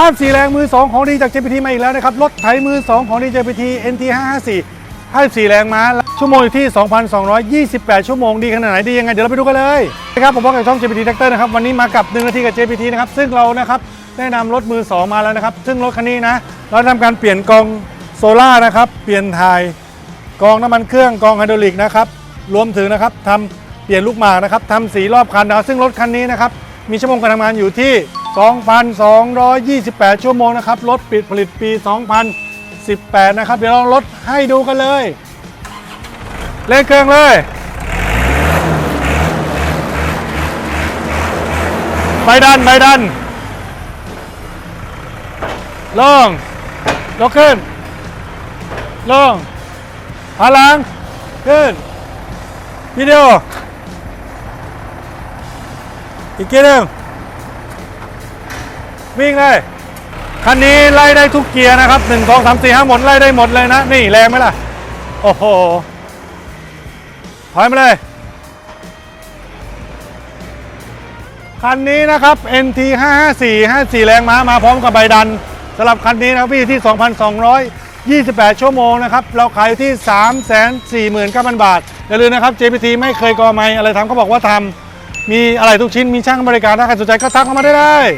ภาพสีแรงมือ 2 ของดีจาก JPT มาอีกแล้วนะครับ รถไถมือ 2 ของดี JPT NT 554ภาพสีแรงม้า ชั่วโมงอยู่ที่ 2,228 ชั่วโมงดีขนาดไหนดียังไง เดี๋ยวเราไปดูกันเลยนะครับผมบอกกับช่อง JPT Tractor นะครับ วันนี้มากับ 1 นาทีกับ JPT นะครับ ซึ่งเรานะครับได้นำรถมือ 2 มาแล้วนะครับ ซึ่งรถคันนี้นะ เราทำการเปลี่ยนกองโซล่านะครับ เปลี่ยนถ่ายกองน้ำมันเครื่องกองไฮดรอลิกนะครับ รวมถึงนะครับทำเปลี่ยนลูกหมากนะครับทำสีรอบคันนะซึ่งรถคันนี้นะครับมีชั่วโมงการทำงานอยู่ที่2,228 ชั่วโมงนะครับ รถปิดผลิตปี 2018 นะครับ เดี๋ยวเราลดให้ดูกันเลยเล่นเครื่องเลย ไปดัน ไปดัน ลง ยกขึ้น ลงพลัง ขึ้นวิดีโออีกทีหนึ่ง วิ่งเลย คันนี้ไล่ได้ทุกเกียร์นะครับ1 2 3 4 5หมดไล่ได้หมดเลยนะ นี่แรงไหมล่ะ โอ้โห ถอยมาเลย คันนี้นะครับ NT 554 54 แรงม้ามาพร้อมกับใบดันสำหรับคันนี้นะครับพี่ที่ 2,228 ชั่วโมงนะครับ เราขายที่ 349,000 บาท อย่าลืมนะครับ JPT ไม่เคยกอไม่อะไรทำเขาบอกว่าทำมีอะไรทุกชิ้นมีช่างบริการถ้าใครสนใจก็ทักเข้ามาได้เลย